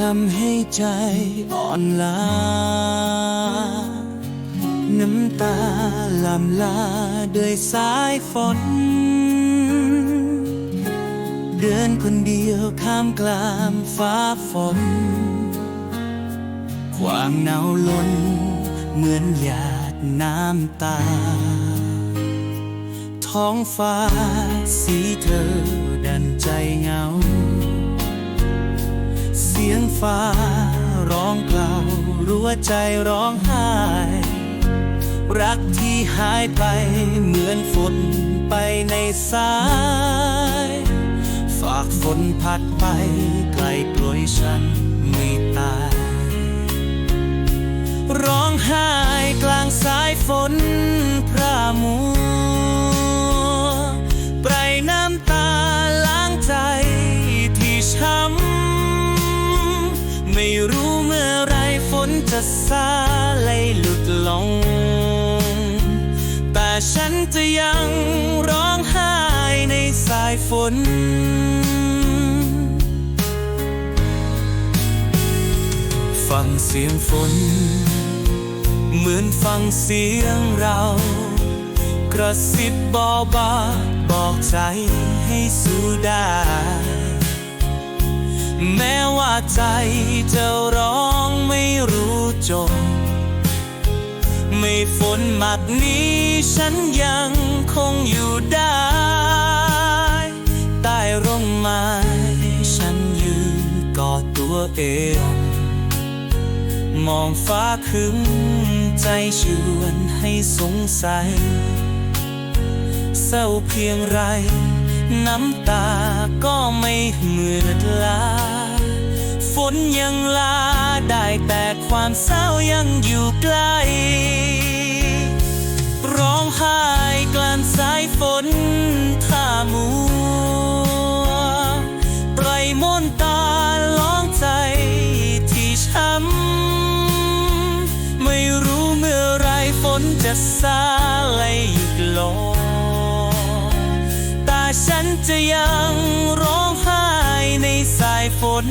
ทำให้ใจอ่อนล้า น้ำตาลำลาด้วยสายฝน เดินคนเดียวข้ามกลางฟ้าฝน ความหนาวล้นเหมือนหยาดน้ำตา ท้องฟ้าสีเธอดันใจเหงา สียงฟ้า ร้องกล่าวรัวใจร้องไห้ รักที่หายไปเหมือนฝนไปในสาย ฝากฝนพัดไปไกลกลวยฉันไม่ตาย ร้องไห้กลางสายฝนพระมั นจะซาไหลหลุดลง แต่ฉันจะยังร้องไห้ในสายฝน ฟังเสียงฝน เหมือนฟังเสียงเรา กระซิบเบาๆบอกใจให้สู้ได้ แม้ว่าใจจะร้อง จบไม่ฝนหมัดนี้ฉันยังคงอยู่ได้ ใต้ร่มไม้ฉันยืนกอดตัวเอง มองฟ้าครึ้มใจชวนให้สงสัย เศร้าเพียงไร น้ำตาก็ไม่เมื่อลา ฝนยังลา ได้แต่ความเศร้ายังอยู่ใกล้ร้องไห้กลั้นสายฝนท่ามัวปล่อยมนตาล้องใจที่ช้ำไม่รู้เมื่อไรฝนจะซาไหลหยุดลงแต่ฉันจะยังร้องไห้ในสายฝน